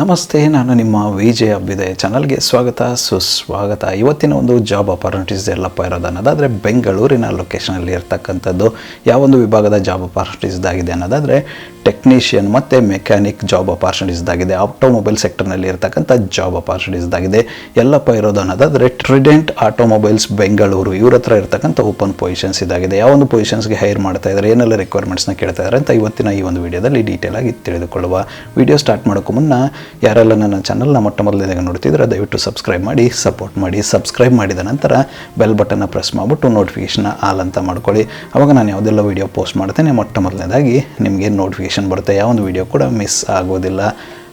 ನಮಸ್ತೆ, ನಾನು ನಿಮ್ಮ ವಿ ಜೆ ಅಬ್ಬಿದೆ. ಚಾನಲ್ಗೆ ಸ್ವಾಗತ, ಸುಸ್ವಾಗತ. ಇವತ್ತಿನ ಒಂದು ಜಾಬ್ ಅಪಾರ್ಚುನಿಟೀಸ್ ಎಲ್ಲಪ್ಪ ಇರೋದು ಅನ್ನೋದಾದರೆ ಬೆಂಗಳೂರಿನ ಲೊಕೇಶನಲ್ಲಿ ಇರ್ತಕ್ಕಂಥದ್ದು ಯಾವೊಂದು ವಿಭಾಗದ ಜಾಬ್ ಅಪಾರ್ಚುನಿಟೀಸ್ದಾಗಿದೆ ಅನ್ನೋದಾದರೆ ಟೆಕ್ನಿಷಿಯನ್ ಮತ್ತು ಮೆಕ್ಯಾನಿಕ್ ಜಾಬ್ ಅಪಾರ್ಚುನಿಟೀಸ್ದಾಗಿದೆ ಆಟೋಮೊಬೈಲ್ ಸೆಕ್ಟರ್ನಲ್ಲಿ ಇರ್ತಕ್ಕಂಥ ಜಾಬ್ ಅಪಾರ್ಚುನಿಟೀಸ್ದಾಗಿದೆ ಎಲ್ಲಪ್ಪ ಇರೋದು ಅನ್ನೋದಾದರೆ ಟ್ರಿಡೆಂಟ್ ಆಟೋಮೊಬೈಲ್ಸ್ ಬೆಂಗಳೂರು. ಇವ್ರ ಹತ್ರ ಇರ್ತಕ್ಕಂಥ ಓಪನ್ ಪೊಸಿಷನ್ಸ್ ಇದಾಗಿದೆ. ಯಾವೊಂದು ಪೊಸಿಷನ್ಸ್ಗೆ ಹೈರ್ ಮಾಡ್ತಾ ಇದ್ದಾರೆ ಏನೆಲ್ಲ ರಿಕ್ವೈರ್ಮೆಂಟ್ಸ್ನ ಕೇಳ್ತಾ ಇದ್ದಾರೆ ಅಂತ ಇವತ್ತಿನ ಈ ಒಂದು ವಿಡಿಯೋದಲ್ಲಿ ಡೀಟೇಲ್ ಆಗಿ ತಿಳಿದುಕೊಳ್ಳುವ. ವಿಡಿಯೋ ಸ್ಟಾರ್ಟ್ ಮಾಡೋಕ್ಕೂ ಮುನ್ನ ಯಾರೆಲ್ಲ ನನ್ನ ಚಾನಲ್ನ ಮೊಟ್ಟ ಮೊದಲನೇದಾಗಿ ನೋಡ್ತಿದ್ರೆ ದಯವಿಟ್ಟು ಸಬ್ಸ್ಕ್ರೈಬ್ ಮಾಡಿ ಸಪೋರ್ಟ್ ಮಾಡಿ ಸಬ್ಸ್ಕ್ರೈಬ್ ಮಾಡಿದ ನಂತರ ಬೆಲ್ ಬಟನ್ನ ಪ್ರೆಸ್ ಮಾಡಿಬಿಟ್ಟು ನೋಟಿಫಿಕೇಷನ್ ಆಲ್ ಅಂತ ಮಾಡ್ಕೊಳ್ಳಿ. ಅವಾಗ ನಾನು ಯಾವುದೆಲ್ಲ ವೀಡಿಯೋ ಪೋಸ್ಟ್ ಮಾಡ್ತೇನೆ, ಮೊಟ್ಟ ಮೊದಲನೇದಾಗಿ ನಿಮಗೆ ನೋಟಿಫಿಕೇಷನ್ ಬರುತ್ತೆ. ಯಾವ ಒಂದು ವೀಡಿಯೋ ಕೂಡ ಮಿಸ್ ಆಗೋದಿಲ್ಲ.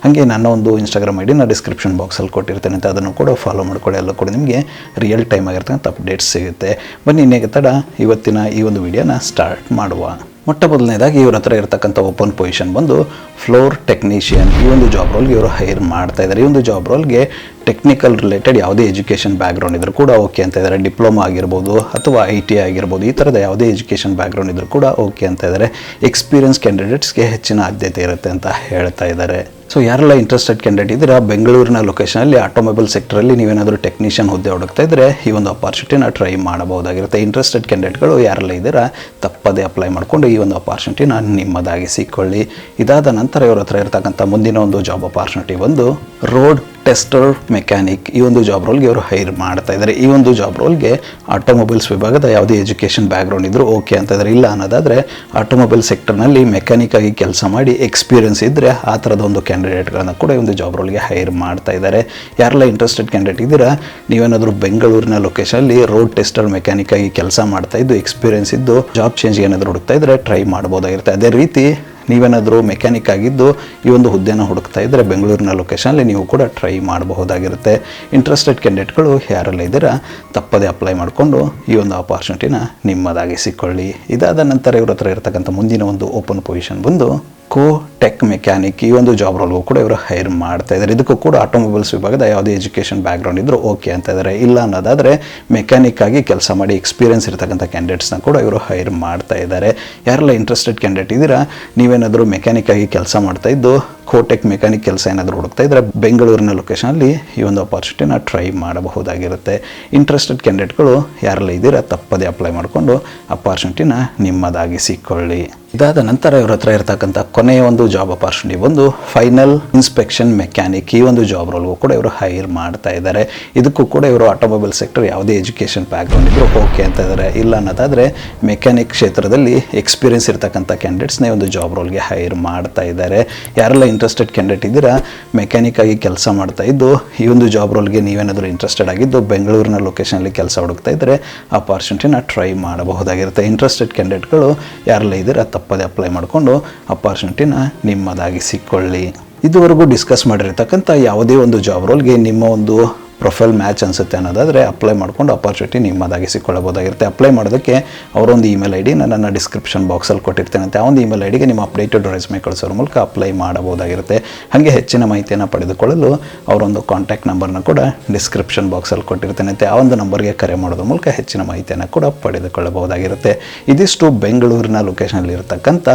ಹಾಗೆ ನನ್ನ ಒಂದು ಇನ್ಸ್ಟಾಗ್ರಾಮ್ ಐ ಡಿನ ಡಿಸ್ಕ್ರಿಪ್ಷನ್ ಬಾಕ್ಸಲ್ಲಿ ಕೊಟ್ಟಿರ್ತೇನೆ ಅಂತ ಅದನ್ನು ಕೂಡ ಫಾಲೋ ಮಾಡ್ಕೊಳ್ಳಿ. ಎಲ್ಲ ಕೂಡ ನಿಮಗೆ ರಿಯಲ್ ಟೈಮ್ ಆಗಿರ್ತಕ್ಕಂಥ ಅಪ್ಡೇಟ್ಸ್ ಸಿಗುತ್ತೆ. ಬನ್ನಿ, ಇನ್ನೇಗೆ ತಡ. ಇವತ್ತಿನ ಈ ಒಂದು ವಿಡಿಯೋನ ಸ್ಟಾರ್ಟ್ ಮಾಡುವ. ಮೊಟ್ಟ ಮೊದಲನೇದಾಗಿ ಇವ್ರ ಹತ್ರ ಇರತಕ್ಕಂಥ ಓಪನ್ ಪೊಸಿಷನ್ ಬಂದು ಫ್ಲೋರ್ ಟೆಕ್ನಿಷಿಯನ್ ಈ ಒಂದು ಜಾಬ್ ರೋಲ್ಗೆ ಇವರು ಹೈರ್ ಮಾಡ್ತಾ ಇದ್ದಾರೆ ಈ ಒಂದು ಜಾಬ್ ರೋಲ್ಗೆ ಟೆಕ್ನಿಕಲ್ ರಿಲೇಟೆಡ್ ಯಾವುದೇ ಎಜುಕೇಷನ್ ಬ್ಯಾಕ್ಗ್ರೌಂಡ್ ಇದ್ರೂ ಕೂಡ ಓಕೆ ಅಂತ ಇದ್ದಾರೆ ಡಿಪ್ಲೊಮಾ ಆಗಿರ್ಬೋದು ಅಥವಾ ಐ ಟಿ ಆಗಿರ್ಬೋದು, ಈ ಥರದ ಯಾವುದೇ ಎಜುಕೇಷನ್ ಬ್ಯಾಕ್ಗ್ರೌಂಡ್ ಇದ್ರೂ ಕೂಡ ಓಕೆ ಅಂತ ಇದ್ದಾರೆ ಎಕ್ಸ್ಪೀರಿಯನ್ಸ್ ಕ್ಯಾಂಡಿಡೇಟ್ಸ್ಗೆ ಹೆಚ್ಚಿನ ಆದ್ಯತೆ ಇರುತ್ತೆ ಅಂತ ಹೇಳ್ತಾ ಇದ್ದಾರೆ ಸೊ ಯಾರೆಲ್ಲ ಇಂಟ್ರೆಸ್ಟೆಡ್ ಕ್ಯಾಂಡಿಡೇಟ್ ಇದ್ದೀರಾ, ಬೆಂಗಳೂರಿನ ಲೊಕೇಶನಲ್ಲಿ ಆಟೋಮೊಬೈಲ್ ಸೆಕ್ಟರಲ್ಲಿ ನೀವೇನಾದರೂ ಟೆಕ್ನಿಷಿಯನ್ ಹುದ್ದೆ ಹುಡುಕ್ತಾ ಇದ್ದರೆ ಈ ಒಂದು ಅಪಾರ್ಚುನಿಟಿನ ಟ್ರೈ ಮಾಡಬಹುದಾಗಿರುತ್ತೆ. ಇಂಟ್ರೆಸ್ಟೆಡ್ ಕ್ಯಾಂಡಿಡೇಟ್ಗಳು ಯಾರೆಲ್ಲ ಇದ್ದೀರಾ, ತಪ್ಪದೇ ಅಪ್ಲೈ ಮಾಡಿಕೊಂಡು ಈ ಒಂದು ಅಪಾರ್ಚುನಿಟಿನ ನಿಮ್ಮದಾಗಿಸಿಕೊಳ್ಳಿ. ಇದಾದ ನಂತರ ಇವರ ಹತ್ರ ಇರತಕ್ಕಂಥ ಮುಂದಿನ ಒಂದು ಜಾಬ್ ಅಪಾರ್ಚುನಿಟಿ ಬಂದು ರೋಡ್ ಟೆಸ್ಟರ್, ಮೆಕ್ಯಾನಿಕ್ ಈ ಒಂದು ಜಾಬ್ ರೋಲ್ಗೆ ಅವರು ಹೈರ್ ಮಾಡ್ತಾ ಇದ್ದಾರೆ ಈ ಒಂದು ಜಾಬ್ ರೋಲ್ಗೆ ಆಟೋಮೊಬೈಲ್ಸ್ ವಿಭಾಗದ ಯಾವುದೇ ಎಜುಕೇಷನ್ ಬ್ಯಾಕ್ಗ್ರೌಂಡ್ ಇದ್ದರೂ ಓಕೆ ಅಂತ ಇದ್ದಾರೆ ಇಲ್ಲ ಅನ್ನೋದಾದರೆ ಆಟೋಮೊಬೈಲ್ ಸೆಕ್ಟರ್ನಲ್ಲಿ ಮೆಕ್ಯಾನಿಕ್ ಆಗಿ ಕೆಲಸ ಮಾಡಿ ಎಕ್ಸ್ಪೀರಿಯನ್ಸ್ ಇದ್ದರೆ ಆ ಥರದ ಒಂದು ಕ್ಯಾಂಡಿಡೇಟ್ಗಳನ್ನು ಕೂಡ ಈ ಒಂದು ಜಾಬ್ ರೋಲ್ಗೆ ಹೈರ್ ಮಾಡ್ತಾ ಇದ್ದಾರೆ ಯಾರೆಲ್ಲ ಇಂಟ್ರೆಸ್ಟೆಡ್ ಕ್ಯಾಂಡಿಡೇಟ್ ಇದ್ದೀರಾ? ನೀವೇನಾದರೂ ಬೆಂಗಳೂರಿನ ಲೊಕೇಶನಲ್ಲಿ ರೋಡ್ ಟೆಸ್ಟರ್ ಮೆಕ್ಯಾನಿಕ್ ಆಗಿ ಕೆಲಸ ಮಾಡ್ತಾ ಇದ್ದು ಎಕ್ಸ್ಪೀರಿಯನ್ಸ್ ಇದ್ದು ಜಾಬ್ ಚೇಂಜ್ ಏನಾದರೂ ಹುಡುಕ್ತಾ ಇದ್ದರೆ ಟ್ರೈ ಮಾಡ್ಬೋದಾಗಿರುತ್ತೆ. ಅದೇ ರೀತಿ ನೀವೇನಾದರೂ ಮೆಕ್ಯಾನಿಕ್ ಆಗಿದ್ದು ಈ ಒಂದು ಹುದ್ದೆನ ಹುಡುಕ್ತಾ ಇದ್ದರೆ ಬೆಂಗಳೂರಿನ ಲೊಕೇಶನಲ್ಲಿ ನೀವು ಕೂಡ ಟ್ರೈ ಮಾಡಬಹುದಾಗಿರುತ್ತೆ. ಇಂಟ್ರೆಸ್ಟೆಡ್ ಕ್ಯಾಂಡಿಡೇಟ್ಗಳು ಯಾರೆಲ್ಲ ಇದ್ದೀರಾ, ತಪ್ಪದೇ ಅಪ್ಲೈ ಮಾಡಿಕೊಂಡು ಈ ಒಂದು ಅಪಾರ್ಚುನಿಟಿನ ನಿಮ್ಮದಾಗಿಸಿಕೊಳ್ಳಿ. ಇದಾದ ನಂತರ ಇವ್ರ ಹತ್ರ ಇರತಕ್ಕಂಥ ಮುಂದಿನ ಒಂದು ಓಪನ್ ಪೊಸಿಷನ್ ಬಂದು ಕೋ ಟೆಕ್ ಮೆಕ್ಯಾನಿಕ್ ಈ ಒಂದು ಜಾಬ್ ರೋಲ್ಗೂ ಕೂಡ ಇವರು ಹೈರ್ ಮಾಡ್ತಾ ಇದ್ದಾರೆ. ಇದಕ್ಕೂ ಕೂಡ ಆಟೋಮೊಬೈಲ್ಸ್ ವಿಭಾಗದ ಯಾವುದೇ ಎಜುಕೇಷನ್ ಬ್ಯಾಕ್ಗ್ರೌಂಡ್ ಇದ್ದರೂ ಓಕೆ ಅಂತ ಇದ್ದಾರೆ. ಇಲ್ಲ ಅನ್ನೋದಾದರೆ ಮೆಕ್ಯಾನಿಕ್ ಆಗಿ ಕೆಲಸ ಮಾಡಿ ಎಕ್ಸ್ಪೀರಿಯನ್ಸ್ ಇರತಕ್ಕಂಥ ಕ್ಯಾಂಡಿಡೇಟ್ಸ್ನ ಕೂಡ ಇವರು ಹೈರ್ ಮಾಡ್ತಾ ಇದ್ದಾರೆ. ಯಾರೆಲ್ಲ ಇಂಟ್ರೆಸ್ಟೆಡ್ ಕ್ಯಾಂಡಿಡೇಟ್ ಇದ್ದೀರಾ? ನೀವೇನಾದರೂ ಮೆಕ್ಯಾನಿಕ್ ಆಗಿ ಕೆಲಸ ಮಾಡ್ತಾ ಇದ್ದು ಕೋಟೆಕ್ ಮೆಕ್ಯಾನಿಕ್ ಕೆಲಸ ಏನಾದರೂ ಹುಡುಕ್ತಾ ಇದ್ದರೆ ಬೆಂಗಳೂರಿನ ಲೊಕೇಶನಲ್ಲಿ ಈ ಒಂದು ಅಪಾರ್ಚುನಿಟಿನ ಟ್ರೈ ಮಾಡಬಹುದಾಗಿರುತ್ತೆ. ಇಂಟ್ರೆಸ್ಟೆಡ್ ಕ್ಯಾಂಡಿಡೇಟ್ಗಳು ಯಾರೆಲ್ಲ ಇದ್ದೀರಾ, ತಪ್ಪದೇ ಅಪ್ಲೈ ಮಾಡಿಕೊಂಡು ಅಪಾರ್ಚುನಿಟಿನ ನಿಮ್ಮದಾಗಿಸಿಕೊಳ್ಳಿ ಇದಾದ ನಂತರ ಇವ್ರ ಹತ್ರ ಇರತಕ್ಕಂಥ ಕೊನೆಯ ಒಂದು ಜಾಬ್ ಅಪಾರ್ಚುನಿಟಿ ಒಂದು ಫೈನಲ್ ಇನ್ಸ್ಪೆಕ್ಷನ್ ಮೆಕ್ಯಾನಿಕ್ ಈ ಒಂದು ಜಾಬ್ ರೋಲ್ಗೂ ಕೂಡ ಇವರು ಹೈರ್ ಮಾಡ್ತಾ ಇದ್ದಾರೆ ಇದಕ್ಕೂ ಕೂಡ ಇವರು ಆಟೋಮೊಬೈಲ್ ಸೆಕ್ಟರ್ ಯಾವುದೇ ಎಜುಕೇಷನ್ ಬ್ಯಾಕ್ಗ್ರೌಂಡ್ ಇದ್ರು ಓಕೆ ಅಂತ ಇದ್ದಾರೆ ಇಲ್ಲ ಅನ್ನೋದಾದರೆ ಮೆಕ್ಯಾನಿಕ್ ಕ್ಷೇತ್ರದಲ್ಲಿ ಎಕ್ಸ್ಪೀರಿಯನ್ಸ್ ಇರತಕ್ಕಂಥ ಕ್ಯಾಂಡಿಡೇಟ್ಸ್ನೇ ಒಂದು ಜಾಬ್ ರೋಲ್ಗೆ ಹೈರ್ ಮಾಡ್ತಾ ಇದ್ದಾರೆ ಯಾರೆಲ್ಲ ಇಂಟ್ರೆಸ್ಟೆಡ್ ಕ್ಯಾಂಡಿಡೇಟ್ ಇದ್ದೀರಾ ಮೆಕ್ಯಾನಿಕ್ ಆಗಿ ಕೆಲಸ ಮಾಡ್ತಾ ಇದ್ದು, ಈ ಒಂದು ಜಾಬ್ ರೋಲ್ಗೆ ನೀವೇನಾದರೂ ಇಂಟ್ರೆಸ್ಟೆಡ್ ಆಗಿದ್ದು, ಬೆಂಗಳೂರಿನ ಲೊಕೇಶನಲ್ಲಿ ಕೆಲಸ ಹುಡುಕ್ತಾ ಇದ್ದರೆ ಅಪಾರ್ಚುನಿಟಿನ ಟ್ರೈ ಮಾಡಬಹುದಾಗಿರುತ್ತೆ. ಇಂಟ್ರೆಸ್ಟೆಡ್ ಕ್ಯಾಂಡಿಡೇಟ್ಗಳು ಯಾರೆಲ್ಲ ಇದ್ದೀರಾ ತಪ್ಪದೆ ಅಪ್ಲೈ ಮಾಡಿಕೊಂಡು ಅಪಾರ್ಚುನಿಟಿನ ನಿಮ್ಮದಾಗಿಸಿಕೊಳ್ಳಿ. ಇದುವರೆಗೂ ಡಿಸ್ಕಸ್ ಮಾಡಿರ್ತಕ್ಕಂಥ ಯಾವುದೇ ಒಂದು ಜಾಬ್ ರೋಲ್ಗೆ ನಿಮ್ಮ ಒಂದು ಪ್ರೊಫೈಲ್ ಮ್ಯಾಚ್ ಅನಿಸುತ್ತೆ ಅನ್ನೋದಾದರೆ ಅಪ್ಲೈ ಮಾಡ್ಕೊಂಡು ಅಪಾರ್ಚುನಿಟಿ ನಿಮ್ಮದಾಗಿಸಿಕೊಳ್ಳಬಹುದಾಗಿರುತ್ತೆ ಅಪ್ಲೈ ಮಾಡೋದಕ್ಕೆ ಅವರೊಂದು ಇಮೇಲ್ ಐ ಡಿ ನನ್ನ ಡಿಸ್ಕ್ರಿಪ್ಷನ್ ಬಾಕ್ಸಲ್ಲಿ ಕೊಟ್ಟಿರ್ತೇನೆ ಆ ಒಂದು ಇಮೇಲ್ ಐ ಡಿಗೆ ನಿಮ್ಮ ಅಪ್ಡೇಟೆಡ್ ರೆಸ್ಮೆ ಕಳಿಸೋರ ಮೂಲಕ ಅಪ್ಲೈ ಮಾಡಬಹುದಾಗಿರುತ್ತೆ. ಹಾಗೆ ಹೆಚ್ಚಿನ ಮಾಹಿತಿಯನ್ನು ಪಡೆದುಕೊಳ್ಳಲು ಅವರೊಂದು ಕಾಂಟ್ಯಾಕ್ಟ್ ನಂಬರ್ನ ಕೂಡ ಡಿಸ್ಕ್ರಿಪ್ಷನ್ ಬಾಕ್ಸಲ್ಲಿ ಕೊಟ್ಟಿರ್ತೇನೆ ಆ ಒಂದು ನಂಬರ್ಗೆ ಕರೆ ಮಾಡೋದ್ರ ಮೂಲಕ ಹೆಚ್ಚಿನ ಮಾಹಿತಿಯನ್ನು ಕೂಡ ಪಡೆದುಕೊಳ್ಳಬಹುದಾಗಿರುತ್ತೆ. ಇದಿಷ್ಟು ಬೆಂಗಳೂರಿನ ಲೊಕೇಶನಲ್ಲಿ ಇರತಕ್ಕಂಥ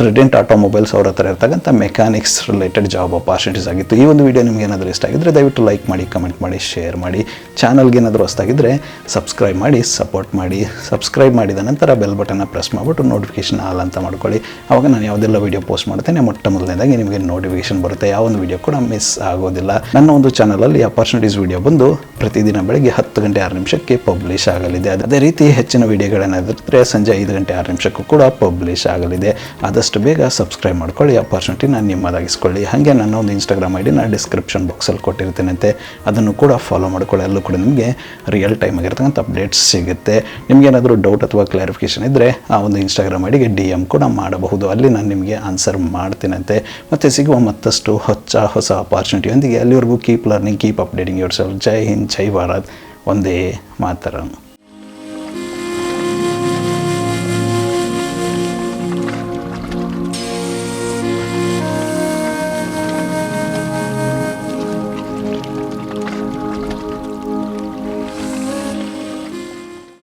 ಟ್ರಿಡೆಂಟ್ ಆಟೋಮೊಬೈಲ್ಸ್ ಅವ್ರ ಹತ್ರ ಇರ್ತಕ್ಕಂಥ ಮೆಕ್ಯಾನಿಕ್ಸ್ ರಿಲೇಟೆಡ್ ಜಾಬ್ ಅಪಾರ್ಚುನಿಟೀಸ್ ಆಗಿತ್ತು. ಈ ಒಂದು ವಿಡಿಯೋ ನಿಮ್ಗೆ ಏನಾದರೂ ಇಷ್ಟ ಆಗಿದ್ರೆ ದಯವಿಟ್ಟು ಲೈಕ್ ಮಾಡಿ ಕಮೆಂಟ್ ಮಾಡಿ ಶೇರ್ ಮಾಡಿ ಚಾನಲ್ಗೆ ಏನಾದರೂ ಹೊಸ್ದಾಗಿದ್ದರೆ ಸಬ್ಸ್ಕ್ರೈಬ್ ಮಾಡಿ ಸಪೋರ್ಟ್ ಮಾಡಿ ಸಬ್ಸ್ಕ್ರೈಬ್ ಮಾಡಿದ ನಂತರ ಬೆಲ್ ಬಟನ್ನ ಪ್ರೆಸ್ ಮಾಡಿಬಿಟ್ಟು ನೋಟಿಫಿಕೇಷನ್ ಆಲ್ ಅಂತ ಮಾಡ್ಕೊಳ್ಳಿ. ಆವಾಗ ನಾನು ಯಾವುದೆಲ್ಲ ವೀಡಿಯೋ ಪೋಸ್ಟ್ ಮಾಡ್ತೇನೆ, ಮೊಟ್ಟ ಮೊದಲನೇದಾಗಿ ನಿಮಗೆ ನೋಟಿಫಿಕೇಷನ್ ಬರುತ್ತೆ. ಯಾವ ಒಂದು ವೀಡಿಯೋ ಕೂಡ ಮಿಸ್ ಆಗೋದಿಲ್ಲ. ನನ್ನ ಒಂದು ಚಾನಲಲ್ಲಿ ಅಪರ್ಚುನಿಟೀಸ್ ವೀಡಿಯೋ ಬಂದು ಪ್ರತಿದಿನ ಬೆಳಗ್ಗೆ ಹತ್ತು ಗಂಟೆ ಆರು ನಿಮಿಷಕ್ಕೆ ಪಬ್ಲಿಷ್ ಆಗಲಿದೆ. ಅದೇ ರೀತಿ ಹೆಚ್ಚಿನ ವೀಡಿಯೋಗಳೇನಾದಿದ್ರೆ ಸಂಜೆ ಐದು ಗಂಟೆ ಆರು ನಿಮಿಷಕ್ಕೂ ಕೂಡ ಪಬ್ಲಿಷ್ ಆಗಲಿದೆ. ಆದಷ್ಟು ಬೇಗ ಸಬ್ಸ್ಕ್ರೈಬ್ ಮಾಡ್ಕೊಳ್ಳಿ ಅಪಾರ್ಚುನಿಟಿನ ನಿಮ್ಮದಾಗಿಸ್ಕೊಳ್ಳಿ. ಹಾಗೆ ನನ್ನ ಒಂದು ಇನ್ಸ್ಟಾಗ್ರಾಮ್ ಡಿನ ಡಿಸ್ಕ್ರಿಪ್ಷನ್ ಬಾಕ್ಸಲ್ಲಿ ಕೊಟ್ಟಿರ್ತೇನೆ ಅದನ್ನು ಕೂಡ ಫಾಲೋ ಮಾಡ್ಕೊಳ್ಳಿ. ಅಲ್ಲೂ ಕೂಡ ನಿಮಗೆ ರಿಯಲ್ ಟೈಮ್ ಆಗಿರ್ತಕ್ಕಂಥ ಅಪ್ಡೇಟ್ಸ್ ಸಿಗುತ್ತೆ. ನಿಮಗೇನಾದರೂ ಡೌಟ್ ಅಥವಾ ಕ್ಲಾರಿಫಿಕೇಷನ್ ಇದ್ದರೆ ಆ ಒಂದು ಇನ್ಸ್ಟಾಗ್ರಾಮ್ ಐಡಿಗೆ ಡಿ ಎಂ ಕೂಡ ಮಾಡಬಹುದು. ಅಲ್ಲಿ ನಾನು ನಿಮಗೆ ಆನ್ಸರ್ ಮಾಡ್ತೀನಂತೆ. ಮತ್ತು ಸಿಗುವ ಮತ್ತಷ್ಟು ಹೊಸ ಹೊಸ ಅಪಾರ್ಚುನಿಟಿಯೊಂದಿಗೆ ಅಲ್ಲಿವರೆಗೂ keep learning keep updating yourself Jai Hind, Jai Bharat. Vande Mataram